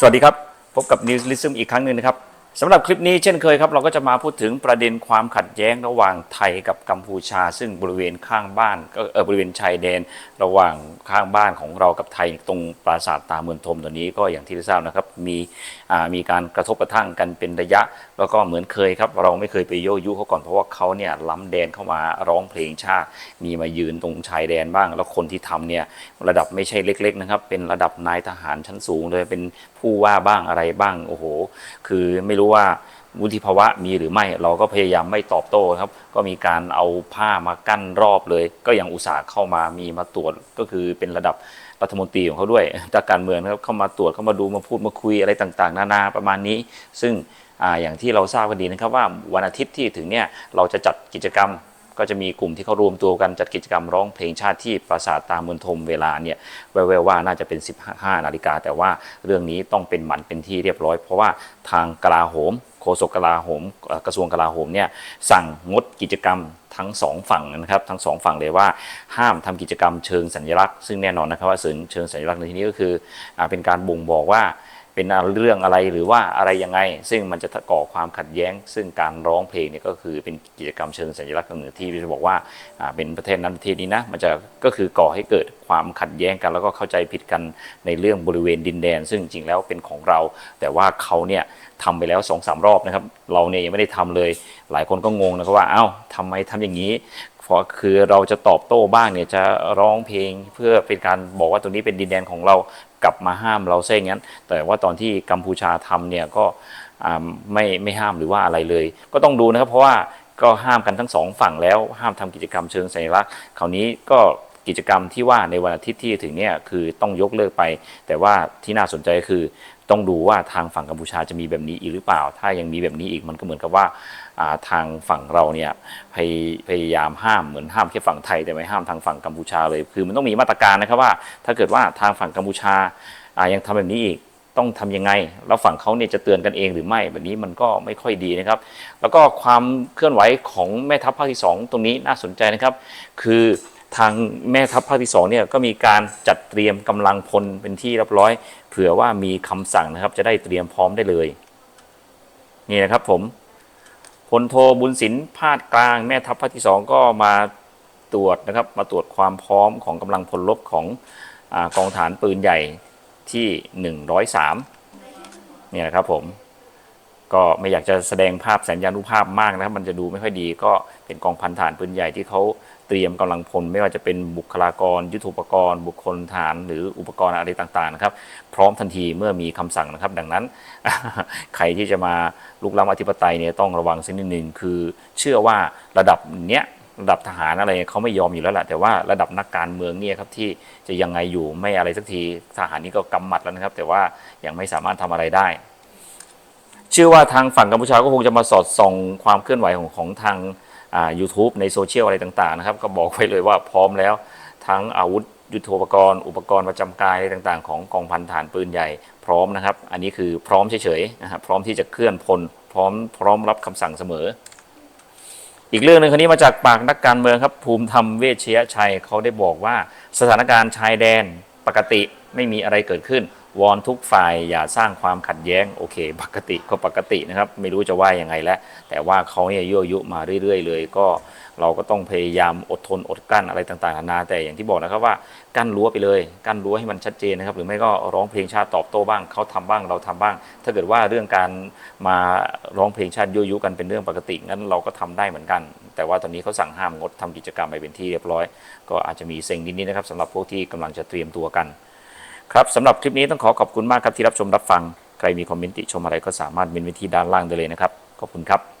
สวัสดีครับ พบกับ News l i s m อีกครั้งหนึ่งนะครับ สำหรับคลิปนี้เช่นเคยครับ เราก็จะมาพูดถึงประเด็นความขัดแย้งระหว่างไทยกับกัมพูชา ซึ่งบริเวณข้างบ้านก็เออบริเวณชายแดน ระหว่างข้างบ้านของเรากับไทยตรงปราสาทตาเมืองทมตัวนี้ก็อย่างที่ทราบนะครับมีมีการกระทบกระทั่งกันเป็นระยะ แล้วก็เหมือนเคยครับ เราไม่เคยไปโยยุเขาก่อนเพราะว่าเขาเนี่ยล้ำแดนเข้ามาร้องเพลงชาติ มีมายืนตรงชายแดนบ้าง แล้วคนที่ทำเนี่ยระดับไม่ใช่เล็ก ๆนะครับ เป็นระดับนายทหารชั้นสูงเลยเป็นผู้ว่าบ้างอะไรบ้างโอ้โห คือไม่รู้ว่าวุฒิภาวะมีหรือไม่เราก็พยายามไม่ตอบโต้ครับ ก็มีการเอาผ้ามากั้นรอบเลย ก็ยังอุตส่าห์เข้ามามีมาตรวจก็คือเป็นระดับรัฐมนตรีของเขาด้วยจากการเมืองครับเข้ามาตรวจเข้ามาดูมาพูดมาคุยอะไรต่างๆ นานาประมาณนี้ ซึ่งออย่างที่เราทราบกันดีนะครับว่าวันอาทิตย์ที่ถึงเนี่ยเราจะจัดกิจกรรม ก็จะมีกลุ่มที่เขารวมตัวกันจัดกิจกรรมร้องเพลงชาติที่ปราสาทตามมืองทมเวลาเนี่ยแววๆว่าน่าจะเป็น 15 นาฬิกา แต่ว่าเรื่องนี้ต้องเป็นหมันเป็นที่เรียบร้อย เพราะว่าทางกลาโหมโฆษกกลาโหมกระทรวงกลาโหมเนี่ยสั่งงดกิจกรรมทั้งสองฝั่งนะครับทั้งสองฝั่งเลยว่าห้ามทำกิจกรรมเชิงสัญลักษณ์ ซึ่งแน่นอนนะครับว่าเชิงสัญลักษณ์ในที่นี้ก็คืออเป็นการบ่งบอกว่า เป็นเรื่องอะไรหรือว่าอะไรยังไง ซึ่งมันจะก่อความขัดแย้ง ซึ่งการร้องเพลงเนี่ยก็คือเป็นกิจกรรมเชิงสัญลักษณ์ตรงหนึ่งที่จะบอกว่าเป็นประเทศนั้นประเทศนี้นะมันจะก็คือก่อให้เกิดความขัดแย้งกันแล้วก็เข้าใจผิดกันในเรื่องบริเวณดินแดน ซึ่งจริงแล้วเป็นของเรา แต่ว่าเขาเนี่ยทำไปแล้วสองสามรอบนะครับ เราเนี่ยยังไม่ได้ทำเลย หลายคนก็งงนะครับว่าเอ้าทำไมทำอย่างนี้คือเราจะตอบโต้บ้างเนี่ยจะร้องเพลงเพื่อเป็นการบอกว่าตรงนี้เป็นดินแดนของเรากลับมาห้ามเราซะอย่างนั้น แต่ว่าตอนที่กัมพูชาทำเนี่ยก็ไม่ไม่ห้ามหรือว่าอะไรเลย ก็ต้องดูนะครับเพราะว่าก็ห้ามกันทั้งสองฝั่งแล้วห้ามทำกิจกรรมเชิงสัญลักษณ์คราวนี้ก็ กิจกรรมที่ว่าในวันอาทิตย์ที่ถึงเนี่ยคือต้องยกเลิกไป แต่ว่าที่น่าสนใจก็คือต้องดูว่าทางฝั่งกัมพูชาจะมีแบบนี้อีกหรือเปล่า ถ้ายังมีแบบนี้อีกมันก็เหมือนกับว่าทางฝั่งเราเนี่ยพยพยายามห้ามเหมือนห้ามแค่ฝั่งไทยแต่ไม่ห้ามทางฝั่งกัมพูชาเลย คือมันต้องมีมาตรการนะครับว่า ถ้าเกิดว่าทางฝั่งกัมพูชายังทำแบบนี้อีกต้องทำยังไง แล้วฝั่งเขาเนี่ยจะเตือนกันเองหรือไม่แบบนี้มันก็ไม่ค่อยดีนะครับ แล้วก็ความเคลื่อนไหวของแม่ทัพภาคที่สองตรงนี้น่าสนใจนะครับ คือ ทางแม่ทัพภาคที่สองเนี่ยก็มีการจัดเตรียมกำลังพลเป็นที่เรียบร้อย เผื่อว่ามีคำสั่งนะครับ จะได้เตรียมพร้อมได้เลย นี่นะครับผมพลโทบุญสินพาดกลางแม่ทัพภาคที่สองก็มาตรวจนะครับ มาตรวจความพร้อมของกำลังพลรบของอกองฐานปืนใหญ่ที่ 103เนี่ยนะครับผม ก็ไม่อยากจะแสดงภาพสัญญานุภาพมากนะครับ มันจะดูไม่ค่อยดีก็เป็นกองพันฐานปืนใหญ่ที่เขาเตรียมกำลังพล ไม่ว่าจะเป็นบุคลากร ยุทโธปกรณ์ บุคคลฐาน หรืออุปกรณ์อะไรต่างๆนะครับ พร้อมทันทีเมื่อมีคำสั่งนะครับ ดังนั้น ใครที่จะมาลุกล้ำอธิปไตยเนี่ยต้องระวังสักนิดหนึ่งคือ เชื่อว่าระดับเนี้ยระดับทหารอะไรเขาไม่ยอมอยู่แล้วแหละแต่ว่าระดับนักการเมืองเนี่ยครับที่จะยังไงอยู่ไม่อะไรสักทีทหารนี่ก็กำหมัดแล้วนะครับ แต่ว่ายังไม่สามารถทำอะไรได้ เชื่อว่าทางฝั่งกัมพูชาก็คงจะมาสอดส่องความเคลื่อนไหวของของทางอ่า YouTube ในโซเชียลอะไรต่างๆนะครับ ก็บอกไว้เลยว่าพร้อมแล้ว ทั้งอาวุธยุทโธปกรณ์ อุปกรณ์ประจำกายอะไรต่างๆ ของกองพันฐานปืนใหญ่พร้อมนะครับ อันนี้คือพร้อมเฉยๆนะครับพร้อมที่จะเคลื่อนพล พร้อมพร้อมรับคำสั่งเสมอ อีกเรื่องหนึ่งคนนี้มาจากปากนักการเมืองครับ ภูมิธรรมเวชยชัยเขาได้บอกว่า สถานการณ์ชายแดนปกติไม่มีอะไรเกิดขึ้น วอนทุกฝ่ายอย่าสร้างความขัดแย้งโอเค ปกติก็ปกตินะครับ ไม่รู้จะว่ายังไงแล้ว แต่ว่าเขาเนี่ยยั่วยุมาเรื่อย ๆ เลย ก็เราก็ต้องพยายามอดทนอดกลั้นอะไรต่างๆนานาแต่อย่างที่บอกนะครับว่ากั้นรั้วไปเลย กั้นรั้วให้มันชัดเจนนะครับ หรือไม่ก็ร้องเพลงชาติตอบโต้บ้างเขาทำบ้างเราทำบ้าง ถ้าเกิดว่าเรื่องการมาร้องเพลงชาติยั่วยุกันเป็นเรื่องปกติงั้นเราก็ทำได้เหมือนกัน แต่ว่าตอนนี้เขาสั่งห้ามงดทำกิจกรรมไปเป็นที่เรียบร้อย ก็อาจจะมีเซ็งนิดๆนะครับสำหรับพวกที่กำลังจะเตรียมตัวกัน ครับสำหรับคลิปนี้ต้องขอขอบคุณมากครับที่รับชมรับฟัง ใครมีคอมเมนต์ติชมอะไรก็สามารถเมนไว้ที่ด้านล่างได้เลยนะครับ ขอบคุณครับ